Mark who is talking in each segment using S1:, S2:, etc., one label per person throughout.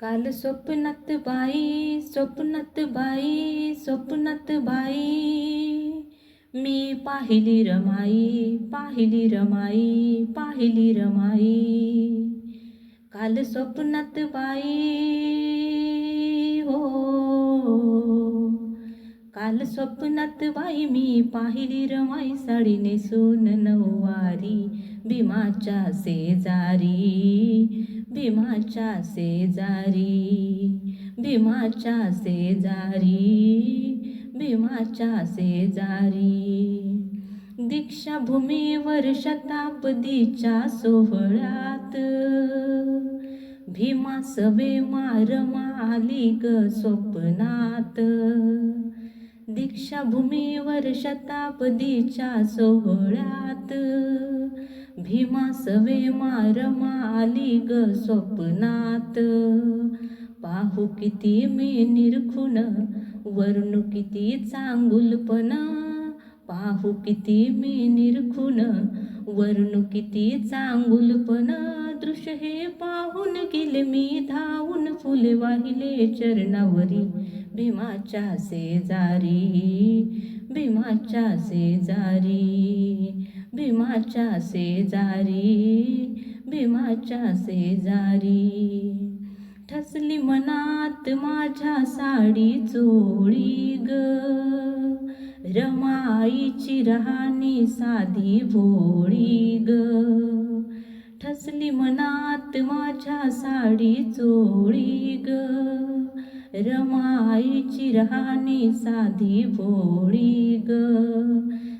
S1: काल स्वप्नात बाई स्वप्नात बाई स्वप्नात बाई. मी पाहिली रमाई पाहिली रमाई पाहिली रमाई. काल स्वप्नात बाई हो. काल स्वप्नात बाई मी पाहिली रमाई साडी नेसून नऊवारी. भीमाच्या शेजारी भीमाच्या शेजारी भीमाच्या शेजारी भीमाच्या शेजारी. दीक्षाभूमीवर शताब्दीच्या सोहळ्यात भीमा सवे मार माली ग स्वप्नात. दीक्षाभूमीवर शताब्दीच्या सोहळ्यात भीमा सवे मारमा आली ग स्वप्नात. पाहू किती मी निरखुन वर्ण किती चांगुलपण. पाहू किती मी निरखुन वर्ण किती चांगुलपण. दृश्य हे पाहून गेले मी धाव फुले वाहिले चरणावरी. भीमाच्या शेजारी भीमाच्या शेजारी भीमाच्या शेजारी भीमाच्या शेजारी. ठसली मनात माझ्या साडी चोळी ग. रमाईची राहणी साधी भोळी ग. मनात माझ्या साडी चोळी ग. रमाईची राहणी साधी भोळी ग.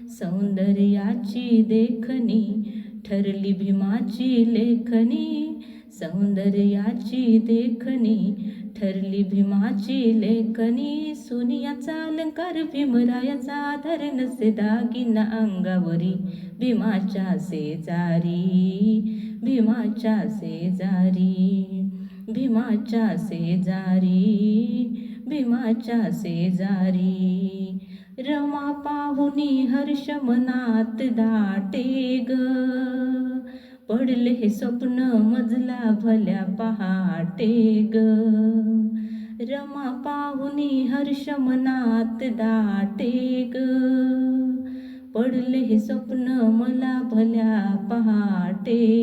S1: सौंदर्याची देखणी ठरली भीमाची लेखणी. सौंदर्याची देखणी ठरली भीमाची लेखणी. सुनियाचा अलंकार भीमरायाचा धरण से दागिना अंगावरी. भीमाच्या शेजारी. भीमाच्या शेजारी भीमाच्या शेजारी भीमाच्या शेजारी रमा पाहुनी हर्ष मनात दाटे ग. पडले हे स्वप्न मजला भल्या पहाटे ग. रमा पाहुनी हर्ष मनात दाटे ग. पडले हे स्वप्न मला भल्या पहाटे